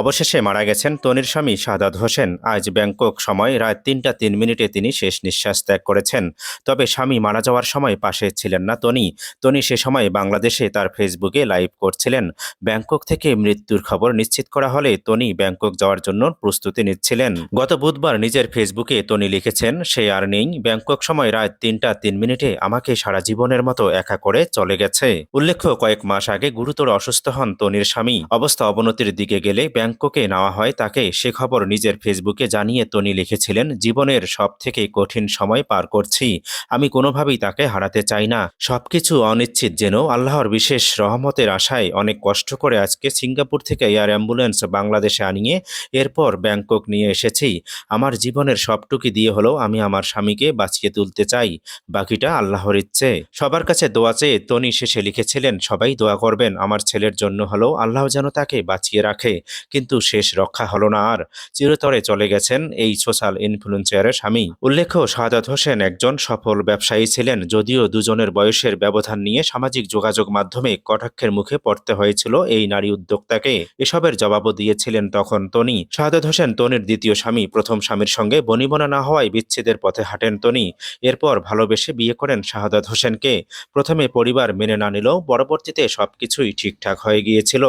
অবশেষে মারা গেছেন তনির স্বামী শাহাদাত হোসেন। আজ ব্যাংকক সময় রাত তিনটা তিন মিনিটে তিনি শেষ নিঃশ্বাস ত্যাগ করেছেন। তবে স্বামী মারা যাওয়ার সময় পাশে ছিলেন না তনি। তনি সে সময় বাংলাদেশে তার ফেসবুকে লাইভ করছিলেন। ব্যাংকক থেকে মৃত্যুর খবর নিশ্চিত করা হলে তনি ব্যাংকক যাওয়ার জন্য প্রস্তুতি নিচ্ছিলেন। গত বুধবার নিজের ফেসবুকে তনি লিখেছেন, সে আর নেই। ব্যাংকক সময় রাত তিনটা তিন মিনিটে আমাকে সারা জীবনের মতো একা করে চলে গেছে। উল্লেখ্য, কয়েক মাস আগে গুরুতর অসুস্থ হন তনির স্বামী। অবস্থা অবনতির দিকে গেলে ব্যাংককে নেওয়া হয়, তাকে সে খবর নিজের ফেসবুকে জানিয়ে তনি লিখেছিলেন, জীবনের সব থেকে কঠিন সময় পার করছি। আমি কোনোভাবেই তাকে হারাতে চাই না। সবকিছু অনিশ্চিত যেন আল্লাহর বিশেষ রহমতের আশায় অনেক কষ্ট করে আজকে সিঙ্গাপুর থেকে এয়ার অ্যাম্বুলেন্স বাংলাদেশে আনিয়ে এরপর ব্যাংকক নিয়ে এসেছি। আমার জীবনের সবটুকি দিয়ে হলেও আমি আমার স্বামীকে বাঁচিয়ে তুলতে চাই। বাকিটা আল্লাহর ইচ্ছে। সবার কাছে দোয়া চেয়ে তনি শেষে লিখেছিলেন, সবাই দোয়া করবেন, আমার ছেলের জন্য হলেও আল্লাহ যেন তাকে বাঁচিয়ে রাখে। কিন্তু শেষ রক্ষা হলো না আর। চিরতরে চলে গেছেন এই সোশ্যাল ইনফ্লুয়েন্সারের স্বামী। উল্লেখ্য, শাহাদাত হোসেন একজন সফল ব্যবসায়ী ছিলেন, যদিও দুজনের বয়সের ব্যবধান নিয়ে সামাজিক যোগাযোগ মাধ্যমে কটাক্ষের মুখে পড়তে হয়েছিল এই নারী উদ্যোক্তাকে। এসবের জবাবও দিয়েছিলেন তখন তনি। শাহাদাত হোসেন তনির দ্বিতীয় স্বামী, প্রথম স্বামীর সঙ্গে বনিবনা না হওয়ায় বিচ্ছেদের পথে হাঁটেন তনি। এরপর ভালোবেসে বিয়ে করেন শাহাদাত হোসেনকে। প্রথমে পরিবার মেনে না নিলেও পরবর্তীতে সবকিছুই ঠিকঠাক হয়ে গিয়েছিল।